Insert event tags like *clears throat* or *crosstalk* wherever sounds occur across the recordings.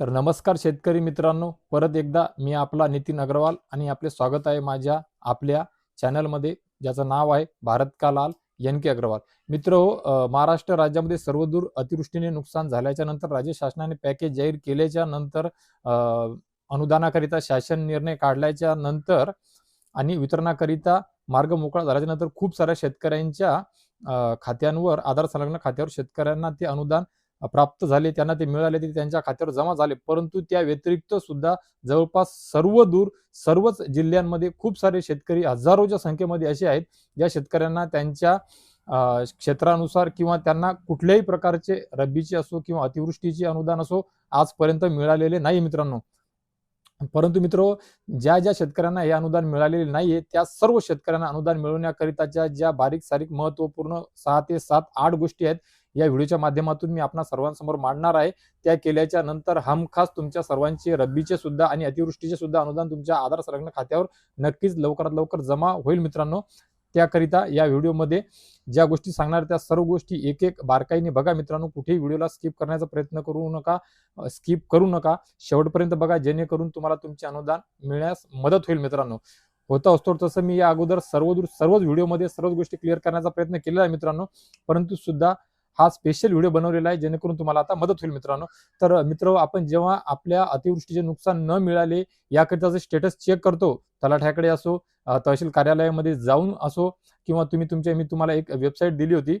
तर नमस्कार शेतकरी मित्रांनो. परत एकदा मी आपला नितीन अग्रवाल आणि आपले स्वागत आहे माझ्या आपल्या चॅनलमध्ये ज्याचं नाव आहे भारत का लाल एन के अग्रवाल. मित्र हो महाराष्ट्र राज्यामध्ये सर्वदूर अतिवृष्टीने नुकसान झाल्याच्यानंतर राज्य शासनाने पॅकेज जाहीर केल्याच्यानंतर अनुदानाकरिता शासन निर्णय काढल्याच्या नंतर आणि वितरणाकरिता मार्ग मोकळा झाल्याच्यानंतर खूप साऱ्या शेतकऱ्यांच्या खात्यांवर आधार संलग्न खात्यावर शेतकऱ्यांना ते अनुदान प्राप्त झाले त्यांना ते मिळाले ते त्यांच्या खात्यावर जमा झाले. परंतु त्या व्यतिरिक्त सुद्धा जवळपास सर्व दूर सर्वच जिल्ह्यांमध्ये खूप सारे शेतकरी हजारोच्या संख्येमध्ये असे आहेत ज्या शेतकऱ्यांना त्यांच्या क्षेत्रानुसार किंवा त्यांना कुठल्याही प्रकारचे रब्बीचे असो किंवा अतिवृष्टीचे अनुदान असो आजपर्यंत मिळालेले नाही मित्रांनो. परंतु मित्र ज्या ज्या शेतकऱ्यांना हे अनुदान मिळालेले नाहीये त्या सर्व शेतकऱ्यांना अनुदान मिळवण्याकरिताच्या ज्या बारीक सारीक महत्त्वपूर्ण सहा ते सात आठ गोष्टी आहेत या व्हिडिओच्या माध्यमातून मी आपणा सर्वांसमोर मांडणार आहे. त्या केल्याच्यानंतर हमखास तुमच्या सर्वांचे रब्बीचे सुद्धा आणि अतिवृष्टीचे सुद्धा अनुदान तुमच्या आधार संरक्षण खात्यावर नक्कीच लवकरात लवकर जमा होईल मित्रांनो. त्याकरिता या व्हिडिओमध्ये ज्या गोष्टी सांगणार त्या सर्व गोष्टी एक एक बारकाईने बघा मित्रांनो. कुठेही व्हिडिओला स्किप करण्याचा प्रयत्न करू नका स्किप करू नका. शेवटपर्यंत बघा जेणेकरून तुम्हाला तुमचे अनुदान मिळण्यास मदत होईल मित्रांनो. होता असतो तसं मी या अगोदर सर्व सर्वच व्हिडिओमध्ये सर्वच गोष्टी क्लिअर करण्याचा प्रयत्न केलेला आहे मित्रांनो. परंतु सुद्धा हा स्पेशल व्हिडिओ बनवलेला आहे जेणेकरून तुम्हाला आता मदत होईल मित्रांनो. तर मित्र आपण जेव्हा आपल्या अतिवृष्टीचे नुकसान न मिळाले याकरिताचं स्टेटस चेक करतो तलाठ्याकडे असो तहसील कार्यालयामध्ये जाऊन असो किंवा तुम्ही तुमच्या मी तुम्हाला एक वेबसाईट दिली होती.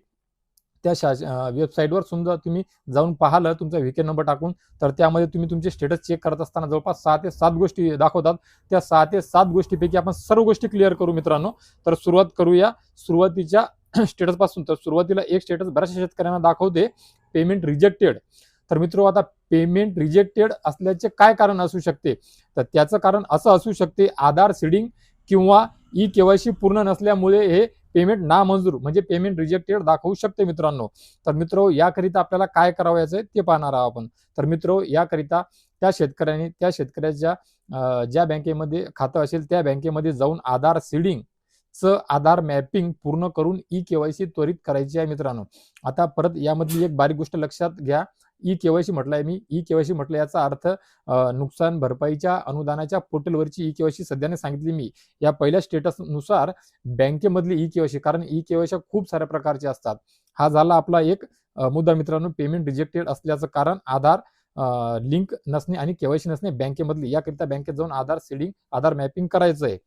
त्या शास वेबसाईटवर समजा तुम्ही जाऊन पाहिलं तुमचा व्हीके नंबर टाकून तर त्यामध्ये तुम्ही तुमचे स्टेटस चेक करत असताना जवळपास सहा ते सात गोष्टी दाखवतात. त्या सहा ते सात गोष्टीपैकी आपण सर्व गोष्टी क्लिअर करू मित्रांनो. तर सुरुवात करूया. सुरुवातीच्या *clears throat* स्टेटसपासून तर सुरुवातीला एक स्टेटस बऱ्याचशा शेतकऱ्यांना दाखवते पेमेंट रिजेक्टेड तर मित्र आता पेमेंट रिजेक्टेड असल्याचे काय कारण असू शकते? तर त्याचं कारण असं असू शकते आधार सीडिंग किंवा ई केवायसी पूर्ण नसल्यामुळे हे पेमेंट नामंजूर म्हणजे पेमेंट रिजेक्टेड दाखवू शकते मित्रांनो. तर मित्र याकरिता आपल्याला काय करावयाचं आहे ते पाहणार आहोत आपण. तर मित्र याकरिता त्या शेतकऱ्यांनी त्या शेतकऱ्याच्या ज्या बँकेमध्ये खातं असेल त्या बँकेमध्ये जाऊन आधार सीडिंग च आधार मॅपिंग पूर्ण करून ई केवायसी त्वरित करायची आहे मित्रांनो. आता परत यामधली एक बारीक गोष्ट लक्षात घ्या. ई केवायसी म्हटलंय मी. ई केवायसी म्हटलं याचा अर्थ नुकसान भरपाईच्या अनुदानाच्या पोर्टलवरची ई केवायसी सध्याने सांगितली मी. या पहिल्या स्टेटसनुसार बँकेमधली ई केवायसी कारण ई केवायसी खूप साऱ्या प्रकारचे असतात. हा झाला आपला एक मुद्दा मित्रांनो. पेमेंट रिजेक्टेड असल्याचं कारण आधार लिंक नसणे आणि केवायसी नसणे बँकेमधली. याकरिता बँकेत जाऊन आधार सीडिंग आधार मॅपिंग करायचं आहे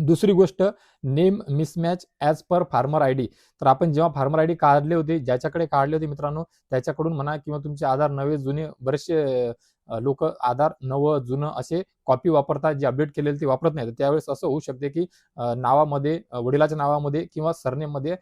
दुसरी गोष्ट name mismatch as per farmer I D. तर आपण जेव्हा फार्मर आय डी काढले होते ज्याच्याकडे काढले होते मित्रांनो त्याच्याकडून म्हणा किंवा तुमचे आधार नवे जुने बरेचसे लोक आधार नवं जुनं असे कॉपी वापरतात जे अपडेट केलेले ते वापरत नाही तर त्यावेळेस असं होऊ शकते की नावामध्ये वडिलाच्या नावामध्ये किंवा सरनेममध्ये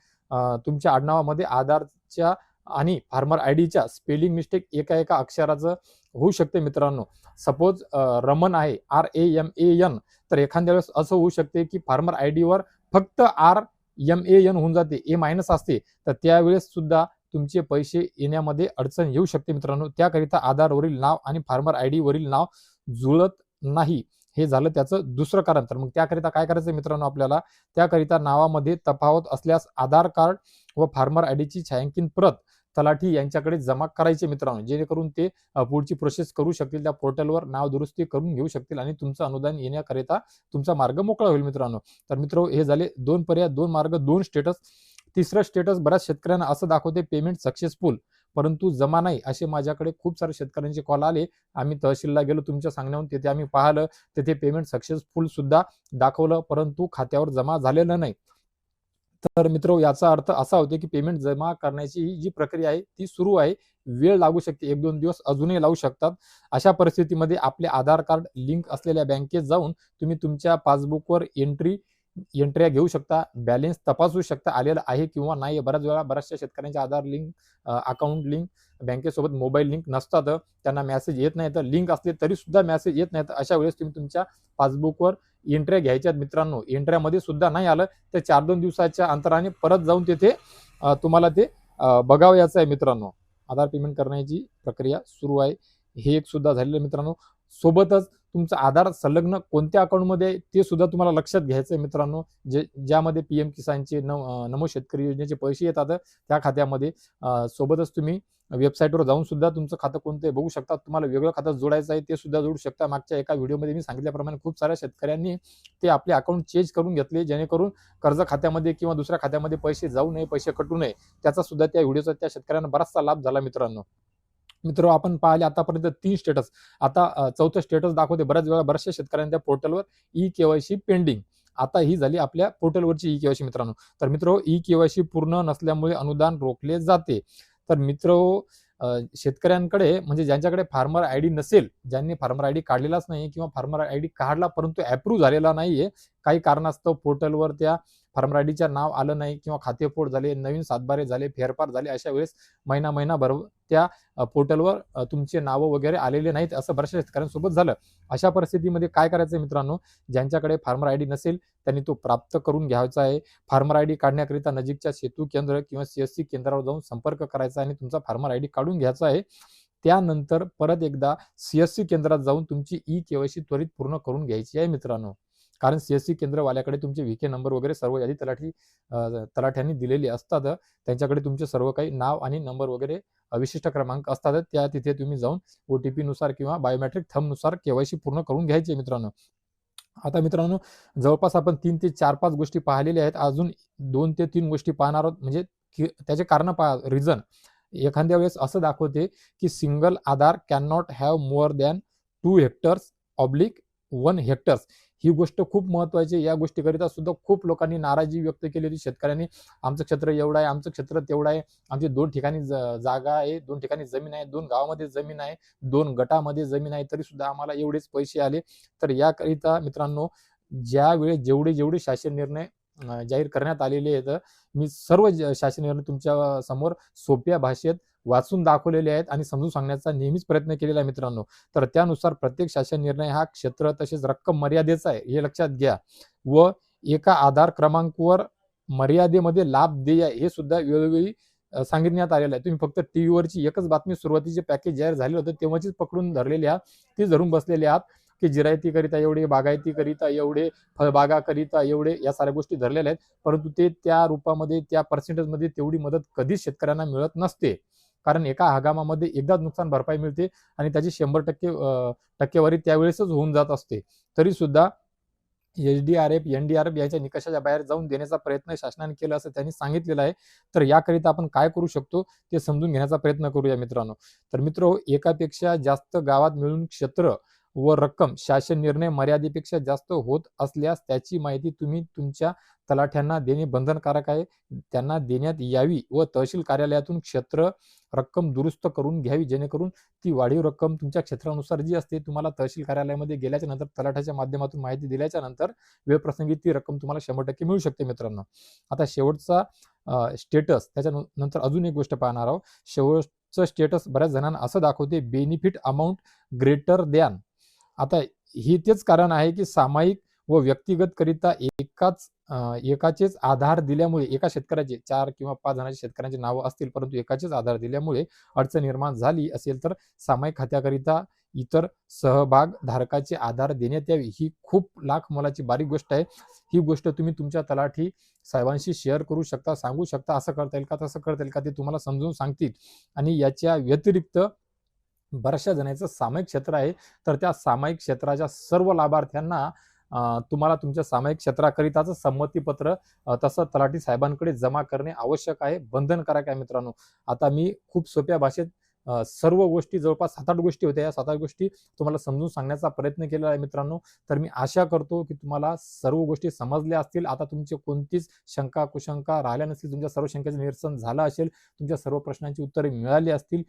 तुमच्या आडनावामध्ये आधारच्या आणि फार्मर आय डीच्या स्पेलिंग मिस्टेक एका एका अक्षराचं होऊ शकते मित्रांनो. सपोज रमन आहे R A M A N तर एखाद्या वेळेस असं होऊ शकते की फार्मर आय डीवर फक्त आर एम ए एन होऊन जाते ए मायनस असते. तर त्यावेळेस सुद्धा तुमचे पैसे येण्यामध्ये अडचण येऊ शकते मित्रांनो. त्याकरिता आधारवरील नाव आणि फार्मर आय डी वरील नाव जुळत नाही. हे झालं त्याचं दुसरं कारण तर मग त्याकरिता काय करायचं मित्रांनो आपल्याला? त्याकरिता नावामध्ये तफावत असल्यास आधार कार्ड व फार्मर आय डीची छायांकित प्रत तलाठी यांच्याकडे जमा करायचे मित्रांनो. जेणेकरून ते पुढची प्रोसेस करू शकतील. त्या पोर्टलवर नाव दुरुस्ती करून घेऊ शकतील आणि तुमचं अनुदान येण्याकरिता तुमचा मार्ग मोकळा होईल मित्रांनो. तर मित्र हे झाले दोन पर्याय दोन मार्ग दोन स्टेटस तिसरं स्टेटस बऱ्याच शेतकऱ्यांना असं दाखवते पेमेंट सक्सेसफुल परंतु जमा नाही असे माझ्याकडे खूप सारे शेतकऱ्यांचे कॉल आले. आम्ही तहसीलला गेलो तुमच्या सांगण्याहून तिथे आम्ही पाहिलं. तिथे पेमेंट सक्सेसफुल सुद्धा दाखवलं परंतु खात्यावर जमा झालेलं नाही. तर मित्र याचा अर्थ असा होतो की पेमेंट जमा करण्याची ही जी प्रक्रिया आहे ती सुरू आहे. वेळ लागू शकते एक दोन दिवस अजूनही लावू शकतात. अशा परिस्थितीमध्ये आपले आधार कार्ड लिंक असलेल्या बँकेत जाऊन तुम्ही तुमच्या पासबुकवर एंट्री एंट्र्या घेऊ शकता बॅलेन्स तपासू शकता आलेलं आहे किंवा नाही बऱ्याच वेळा बऱ्याचशा शेतकऱ्यांच्या आधार लिंक अकाउंट लिंक बँकेसोबत मोबाईल लिंक नसतात. त्यांना मेसेज येत नाही तर लिंक असले तरी सुद्धा मेसेज येत नाही तर अशा वेळेस तुम्ही तुमच्या पासबुकवर एंट्र्या घ्यायच्यात मित्रांनो. एंट्र्यामध्ये सुद्धा नाही आलं तर चार दोन दिवसाच्या अंतराने परत जाऊन तिथे तुम्हाला ते बघावयाचं आहे मित्रांनो. आधार पेमेंट करण्याची प्रक्रिया सुरू आहे. हे एक सुद्धा झालेलं मित्रांनो. सोबतच तुमचं आधार संलग्न कोणत्या अकाउंटमध्ये ते सुद्धा तुम्हाला लक्षात घ्यायचं आहे मित्रांनो. जे ज्यामध्ये पी एम किसानचे न नमो शेतकरी योजनेचे पैसे येतात त्या खात्यामध्ये सोबतच तुम्ही वेबसाईटवर जाऊन सुद्धा तुमचं खातं कोणतं आहे बघू शकता. तुम्हाला वेगळं खातं जोडायचं आहे ते सुद्धा जोडू शकता. मागच्या एका व्हिडिओमध्ये मी सांगितल्याप्रमाणे खूप साऱ्या शेतकऱ्यांनी ते आपले अकाउंट चेंज करून घेतले जेणेकरून कर्ज खात्यामध्ये किंवा दुसऱ्या खात्यामध्ये पैसे जाऊ नये पैसे कटू नये. त्याचा सुद्धा त्या व्हिडिओचा त्या शेतकऱ्यांना बराचसा लाभ झाला मित्रांनो. मित्र आपण पाहिले आतापर्यंत तीन स्टेटस आता चौथं स्टेटस दाखवते. बऱ्याच वेळा बऱ्याचशा शेतकऱ्यांच्या पोर्टलवर ई केवायसी पेंडिंग आता ही झाली आपल्या पोर्टलवरची ई केवायसी मित्रांनो. तर मित्र ई केवायसी पूर्ण नसल्यामुळे अनुदान रोखले जाते. तर मित्र शेतकऱ्यांकडे म्हणजे ज्यांच्याकडे फार्मर आय डी नसेल ज्यांनी फार्मर आय डी काढलेलाच नाही किंवा फार्मर आय डी काढला परंतु अप्रूव्ह झालेला नाहीये काही कारणास्तव पोर्टलवर त्या फार्मर आय डीच्या नाव आलं नाही किंवा खातेफोड झाले नवीन सातबारे झाले फेरफार झाले अशा वेळेस महिना महिनाभर त्या पोर्टलवर तुमचे नावं वगैरे आलेले नाहीत असं बऱ्याचशा शेतकऱ्यांसोबत झालं. अशा परिस्थितीमध्ये काय करायचं मित्रांनो? ज्यांच्याकडे फार्मर आय डी नसेल त्यांनी तो प्राप्त करून घ्यायचा आहे. फार्मर आय डी काढण्याकरिता नजीकच्या सेतू केंद्र किंवा सीएससी केंद्रावर जाऊन संपर्क करायचा आहे आणि तुमचा फार्मर आय डी काढून घ्यायचा आहे. त्यानंतर परत एकदा सीएससी केंद्रात जाऊन तुमची ई केवायसी त्वरित पूर्ण करून घ्यायची आहे मित्रांनो. कारण सीएससी केंद्रवाल्याकडे तुमचे व्हीके नंबर वगैरे सर्व यादी तलाठी तलाठ्यांनी दिलेली असतात. त्यांच्याकडे तुमचे सर्व काही नाव आणि नंबर वगैरे विशिष्ट क्रमांक असतात. त्या तिथे तुम्ही जाऊन ओ टी नुसार किंवा बायोमेट्रिक थंबनुसार केवायसी पूर्ण करून घ्यायची मित्रांनो. आता मित्रांनो जवळपास आपण तीन ते चार पाच गोष्टी पाहिलेल्या आहेत. अजून दोन ते तीन गोष्टी पाहणार आहोत. म्हणजे त्याचे कारण पहा रिझन एखाद्या वेळेस असं दाखवते की single Aadhaar can not have more than two hectares oblique one hectares ही गोष्ट खूप महत्वाची या गोष्टीकरिता सुद्धा खूप लोकांनी नाराजी व्यक्त केली होती. शेतकऱ्यांनी आमचं क्षेत्र एवढं आहे आमचं क्षेत्र तेवढं आहे. आमची दोन ठिकाणी ज- जागा आहे दोन ठिकाणी जमीन आहे दोन गावामध्ये जमीन आहे दोन गटामध्ये जमीन आहे तरी सुद्धा आम्हाला एवढेच पैसे आले. तर याकरिता मित्रांनो ज्यावेळेस जेवढे जेवढे शासन निर्णय जाहीर करण्यात आलेले आहेत मी सर्व शासन निर्णय तुमच्यासमोर सोप्या भाषेत वाचून दाखवलेले आहेत आणि समजून सांगण्याचा नेहमीच प्रयत्न केलेला आहे मित्रांनो. तर त्यानुसार प्रत्येक शासन निर्णय हा क्षेत्र तसेच रक्कम मर्यादेचा आहे हे लक्षात घ्या. व एका आधार क्रमांकावर मर्यादेमध्ये लाभ देय हे सुद्धा वेळोवेळी सांगण्यात सांगितण्यात आलेलं आहे. तुम्ही फक्त टी व्हीवरची एकच बातमी सुरुवातीचे पॅकेज जाहीर झाले होते तेव्हाचीच पकडून धरलेले आहात ती धरून बसलेले आहात. की जिरायतीकरिता एवढे बागायतीकरिता एवढे फळबागाकरिता एवढे या साऱ्या गोष्टी धरलेल्या आहेत. परंतु ते त्या रूपामध्ये त्या पर्सेंटेजमध्ये तेवढी मदत कधीच शेतकऱ्यांना मिळत नसते. कारण एका हंगामामध्ये एकदाच नुकसान भरपाई मिळते आणि त्याची शंभर टक्के टक्केवारी त्यावेळेसच होऊन जात असते. तरी सुद्धा H D R F N D R F याच्या निकषाच्या बाहेर जाऊन देण्याचा प्रयत्न शासनाने केला असं त्यांनी सांगितलेलं आहे. तर याकरिता आपण काय करू शकतो ते समजून घेण्याचा प्रयत्न करूया मित्रांनो. तर मित्र एकापेक्षा जास्त गावात मिळून क्षेत्र व रक्कम शासन निर्णय मर्यादेपेक्षा जास्त होत असल्यास त्याची माहिती तुम्ही तुमच्या तलाठ्यांना देणे बंधनकारक आहे. त्यांना देण्यात यावी व तहसील कार्यालयातून क्षेत्र रक्कम दुरुस्त करून घ्यावी जेणेकरून ती वाढीव रक्कम तुमच्या क्षेत्रानुसार जी असते तुम्हाला तहसील कार्यालयामध्ये गेल्याच्यानंतर तलाठ्याच्या माध्यमातून माहिती दिल्याच्या नंतर वेळप्रसंगी ती रक्कम तुम्हाला शंभर टक्के मिळू शकते मित्रांनो. आता शेवटचा स्टेटस त्याच्या नंतर अजून एक गोष्ट पाहणार आहोत. शेवटचं स्टेटस बऱ्याच जणांना असं दाखवते बेनिफिट अमाऊंट ग्रेटर दॅन आता हे तेच कारण आहे की सामायिक व व्यक्तिगत करिता एकाच एकाचेच आधार दिल्यामुळे एका शेतकऱ्याचे चार किंवा पाच जणांच्या शेतकऱ्यांचे नावं असतील परंतु एकाचेच आधार दिल्यामुळे अडचण निर्माण झाली असेल तर सामायिक खात्याकरिता इतर सहभाग धारकाचे आधार देण्यात यावी. ही खूप लाख मोलाची बारीक गोष्ट आहे. ही गोष्ट तुम्ही तुमच्या तलाठी साहेबांशी शेअर करू शकता सांगू शकता असं करता येईल का तसं करता येईल का ते तुम्हाला समजून सांगतील. आणि याच्या व्यतिरिक्त बऱ्याचशा जणांचं सामायिक क्षेत्र आहे. तर त्या सामायिक क्षेत्राच्या सर्व लाभार्थ्यांना तुम्हाला तुमच्या सामायिक क्षेत्राकरिताचं संमतीपत्र तसं तलाठी साहेबांकडे जमा करणे आवश्यक आहे. बंधनकारक आहे मित्रांनो? आता मी खूप सोप्या भाषेत सर्व गोष्टी जवळपास सात आठ गोष्टी होत्या. या सात आठ गोष्टी तुम्हाला समजून सांगण्याचा प्रयत्न केला आहे मित्रांनो. तर मी आशा करतो की तुम्हाला सर्व गोष्टी समजल्या असतील. आता तुमची कोणतीच शंका कुशंका राहिल्या नसतील तुमच्या सर्व शंकेचं निरसन झालं असेल तुमच्या सर्व प्रश्नांची उत्तरे मिळाली असतील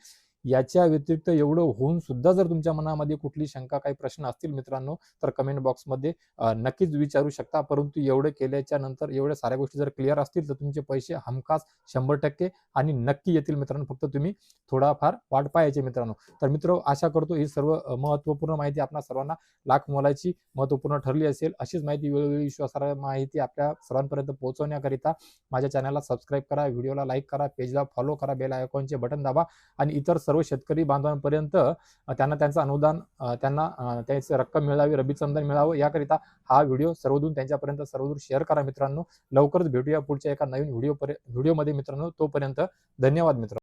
याच्या व्यतिरिक्त एवढं होऊन सुद्धा जर तुमच्या मनामध्ये कुठली शंका काही प्रश्न असतील मित्रांनो तर कमेंट बॉक्समध्ये नक्कीच विचारू शकता. परंतु एवढं केल्याच्यानंतर एवढ्या साऱ्या गोष्टी जर क्लिअर असतील तर तुमचे पैसे हमखास शंभर टक्के आणि नक्की येतील मित्रांनो. फक्त तुम्ही थोडाफार वाट पाहायचे मित्रांनो. तर मित्र आशा करतो ही सर्व महत्त्वपूर्ण महत्त्वपूर्ण माहिती आपल्या सर्वांना लाख मोलाची महत्त्वपूर्ण ठरली असेल. अशीच माहिती वेळोवेळी विश्वासार्ह माहिती आपल्या सर्वांपर्यंत पोहोचवण्याकरिता माझ्या चॅनलला सबस्क्राईब करा व्हिडिओला लाईक करा पेजला फॉलो करा बेल आयकॉनचे बटन दाबा आणि इतर सर्व शेतकरी बांधवांपर्यंत त्यांना त्यांचं अनुदान त्यांना त्याची रक्कम मिळावी रबीचं अनुदान मिळावं याकरिता हा व्हिडिओ सर्वदूर त्यांच्यापर्यंत सर्वदूर शेअर करा मित्रांनो. लवकरच भेटूया पुढच्या एका नवीन व्हिडिओ व्हिडिओमध्ये मित्रांनो. तोपर्यंत धन्यवाद मित्रांनो.